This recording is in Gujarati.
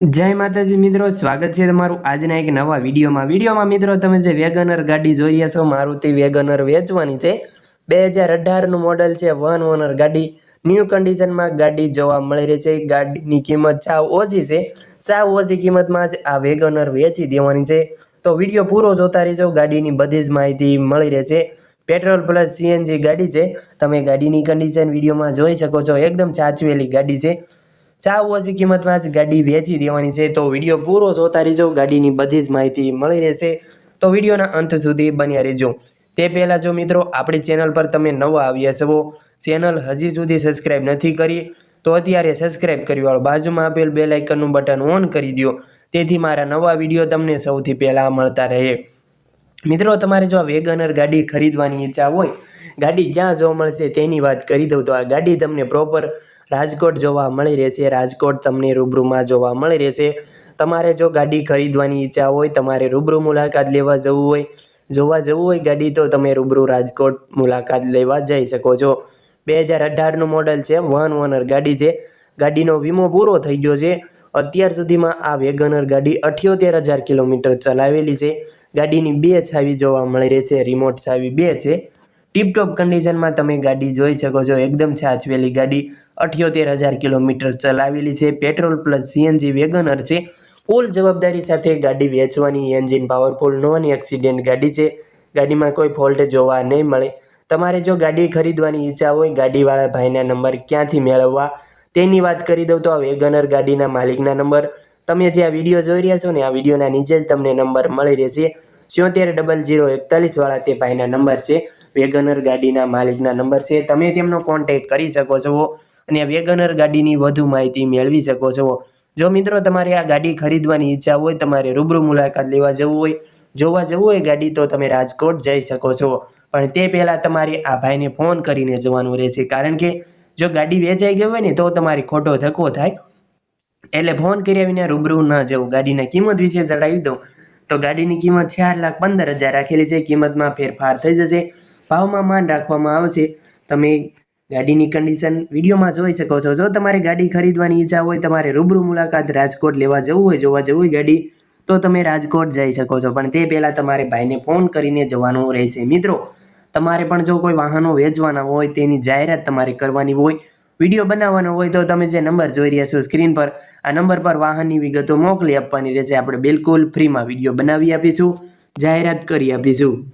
જય માતાજી મિત્રો, સ્વાગત છે તમારું આજના એક નવા વિડીયોમાં. વિડીયોમાં મિત્રો, તમે જે વેગનર ગાડી જોઈ રહ્યા છો, મારુતિ વેગનર વેચવાની છે. બે હજાર અઢારનું મોડલ છે વન ઓનર ગાડી. ન્યૂ કન્ડિશનમાં ગાડી જોવા મળી રહી છે. ગાડીની કિંમત સાવ ઓછી છે. સાવ ઓછી કિંમતમાં જ આ વેગનર વેચી દેવાની છે. તો વીડિયો પૂરો જોતા રહેજો. ગાડીની બધી જ માહિતી મળી રહેશે પેટ્રોલ પ્લસ સીએનજી ગાડી છે. તમે ગાડીની કન્ડિશન વિડીયોમાં જોઈ શકો છો. એકદમ સાચવેલી ગાડી છે. સાવ ઓછી કિંમતમાં જ ગાડી વેચી દેવાની છે. તો વીડિયો પૂરો જોતા રહેજો. ગાડીની બધી જ માહિતી મળી રહેશે. તો વિડીયોના અંત સુધી બન્યા રહેજો. તે પહેલાં જો મિત્રો, આપણી ચેનલ પર તમે નવા આવ્યા છો, ચેનલ હજી સુધી સબસ્ક્રાઈબ નથી કરી, તો અત્યારે સબસ્ક્રાઈબ કરી વાળો બાજુમાં આપેલ બે લાઇકનનું બટન ઓન કરી દો તેથી મારા નવા વીડિયો તમને સૌથી પહેલાં મળતા રહે. મિત્રો, તમારે જો આ વેગનર ગાડી ખરીદવાની ઈચ્છા હોય, ગાડી ક્યાં જોવા મળશે તેની વાત કરી દઉં તો આ ગાડી તમને પ્રોપર રાજકોટ જોવા મળી રહેશે. રાજકોટ તમને રૂબરૂમાં જોવા મળી રહેશે. તમારે જો ગાડી ખરીદવાની ઈચ્છા હોય, તમારે રૂબરૂ મુલાકાત લેવા જવું હોય, જોવા જવું હોય ગાડી, તો તમે રૂબરૂ રાજકોટ મુલાકાત લેવા જઈ શકો છો. બે હજાર અઢારનું મોડલ છે, વન ઓનર ગાડી છે. ગાડીનો વીમો પૂરો થઈ ગયો છે. અત્યાર સુધીમાં આ વેગનર ગાડી અઠ્યોતેર હજાર કિલોમીટર ચલાવેલી છે. ગાડીની બે છાવી જોવા મળી રહેશે, રિમોટ છાવી બે છે. ટીપટોપ કન્ડિશનમાં તમે ગાડી જોઈ શકો છો. એકદમ છાછવેલી ગાડી. અઠ્યોતેર હજાર કિલોમીટર ચલાવેલી છે. પેટ્રોલ પ્લસ સીએનજી વેગનર છે. ફૂલ જવાબદારી સાથે ગાડી વેચવાની એન્જિન પાવરફુલ નોન એક્સિડન્ટ ગાડી છે. ગાડીમાં કોઈ ફોલ્ટ જોવા નહીં મળે. તમારે જો ગાડી ખરીદવાની ઈચ્છા હોય, ગાડીવાળા ભાઈના નંબર ક્યાંથી મેળવવા? તેની વાત કરી દઉં તો આ વેગનર ગાડીના માલિકના નંબર. તમે જે આ વીડિયો જોઈ રહ્યા છો ને, આ વિડીયોના નીચે જ તમને નંબર મળી રહેશે. સિત્તેર ડબલ જીરો એકતાલીસવાળા તે ભાઈના નંબર છે. વેગનર ગાડીના માલિકના નંબર છે. તમે તેમનો કોન્ટેક કરી શકો છો. અને આ વેગનર ગાડીની વધુ માહિતી મેળવી શકો છો. જો મિત્રો તમારે આ ગાડી ખરીદવાની ઈચ્છા હોય, તમારે રૂબરૂ મુલાકાત લેવા જવું હોય, જોવા જવું હોય ગાડી, તો તમે રાજકોટ જઈ શકો છો. પણ તે પહેલાં તમારે આ ભાઈને ફોન કરીને જવાનું રહેશે. કારણ કે જો ગાડી વેચાઈ ગઈ હોય ને, તો તમારે ખોટો ધક્કો થાય. એટલે ફોન કર્યા વિના રૂબરૂ ન જવું. ગાડીના કિંમત વિશે જણાવી દઉં. તો ગાડીની કિંમત ચાર લાખ પંદર હજાર રાખેલી છે. કિંમતમાં ફેરફાર થઈ જશે. ભાવમાં માન રાખવામાં આવશે. તમે ગાડીની કન્ડિશન વિડીયોમાં જોઈ શકો છો. જો તમારે ગાડી ખરીદવાની ઈચ્છા હોય, તમારે રૂબરૂ મુલાકાત રાજકોટ લેવા જવું હોય, જોવા જવું હોય ગાડી, તો તમે રાજકોટ જઈ શકો છો. પણ તે પહેલાં તમારે ભાઈને ફોન કરીને જવાનું રહેશે. મિત્રો, તમારે પણ જો કોઈ વાહનો વેચવાના હોય, તેની જાહેરાત તમારે કરવાની હોય, વીડિયો બનાવવાનો હોય, તો તમે જે નંબર જોઈ રહ્યા છો સ્ક્રીન પર, આ નંબર પર વાહનની વિગતો મોકલી આપવાની રહેશે. આપણે બિલકુલ ફ્રીમાં વીડિયો બનાવી આપીશું, જાહેરાત કરી આપીશું.